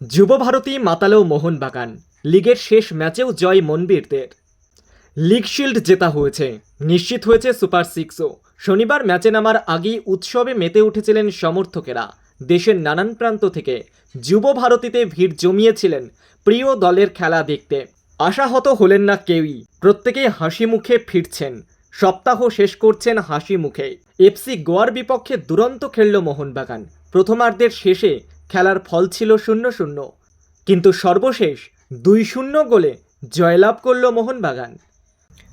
যুব ভারতী মাতালো মোহনবাগান লিগের শেষ ম্যাচেও জয় মনবীরদের। লিগ শিল্ড জেতা হয়েছে। নিশ্চিত হয়েছে সুপার সিক্সও। শনিবার ম্যাচে নামার আগেই উৎসবে মেতে উঠেছিলেন সমর্থকেরা। দেশের নানান প্রান্ত থেকে যুব ভারতীতে ভিড় জমিয়েছিলেন প্রিয় দলের খেলা দেখতে। আশাহত হলেন না কেউই। প্রত্যেকেই হাসি মুখে ফিরছেন। সপ্তাহ শেষ করছেন হাসি মুখে। এফসি গোয়ার বিপক্ষে দুরন্ত খেলল মোহনবাগান প্রথমার্ধের শেষে খেলার ফল ছিল শূন্য শূন্য। কিন্তু সর্বশেষ দুই শূন্য গোলে জয়লাভ করল মোহনবাগান।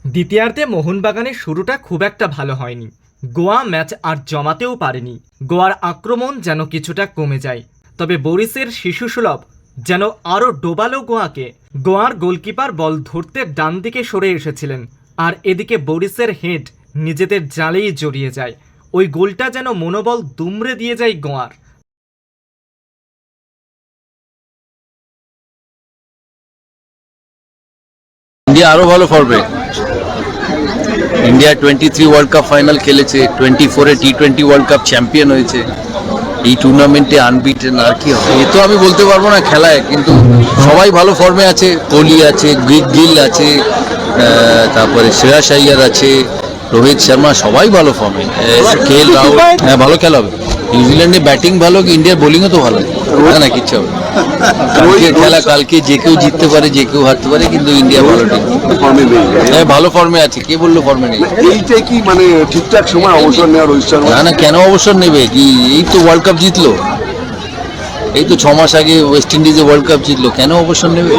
দ্বিতীয়ার্ধে মোহনবাগানের শুরুটা খুব একটা ভালো হয়নি। গোয়া ম্যাচ আর জমাতেও পারেনি। গোয়ার আক্রমণ যেন কিছুটা কমে যায়। তবে বরিসের শিশুসুলভ যেন আরও ডোবালো গোয়াকে গোয়ার গোলকিপার বল ধরতে ডান দিকে সরে এসেছিলেন। আর এদিকে বরিসের হেড নিজেদের জালেই জড়িয়ে যায়। ওই গোলটা যেন মনোবল দুমড়ে দিয়ে যায় গোয়ার। ইন্ডিয়া আরও ভালো ফর্মে India twenty three world cup final খেলেছে টোয়েন্টি ফোরে T twenty world cup champion হয়েছে। এই টুর্নামেন্টে আনবিটেন আর কি হবে? এ তো আমি বলতে পারব না খেলায় কিন্তু সবাই ভালো ফর্মে আছে। কোহলি আছে গিল গিল আছে তারপরে শ্রেয়াস আইয়ার আছে রোহিত শর্মা সবাই ভালো ফর্মে কে এল রাহুল হ্যাঁ ভালো খেলা হবে। নিউজিল্যান্ডে ব্যাটিং ভালো ইন্ডিয়ার বোলিংও তো ভালো। না না কিচ্ছু হবে খেলা কালকে যে কেউ জিততে পারে যে কেউ হারতে পারে কিন্তু ইন্ডিয়া ভালো ফর্মে নেই। হ্যাঁ ভালো ফর্মে আছে। কে বলল ফর্মে নেই? এইটা কি মানে ঠিকঠাক সময় অবসর নেওয়ার রোহিত শর্মা? না না কেন অবসর নেবে? কি এই তো ওয়ার্ল্ড কাপ জিতলো। এই তো ছ মাস আগে ওয়েস্ট ইন্ডিজে ওয়ার্ল্ড কাপ জিতলো। কেন অবসর নেবে?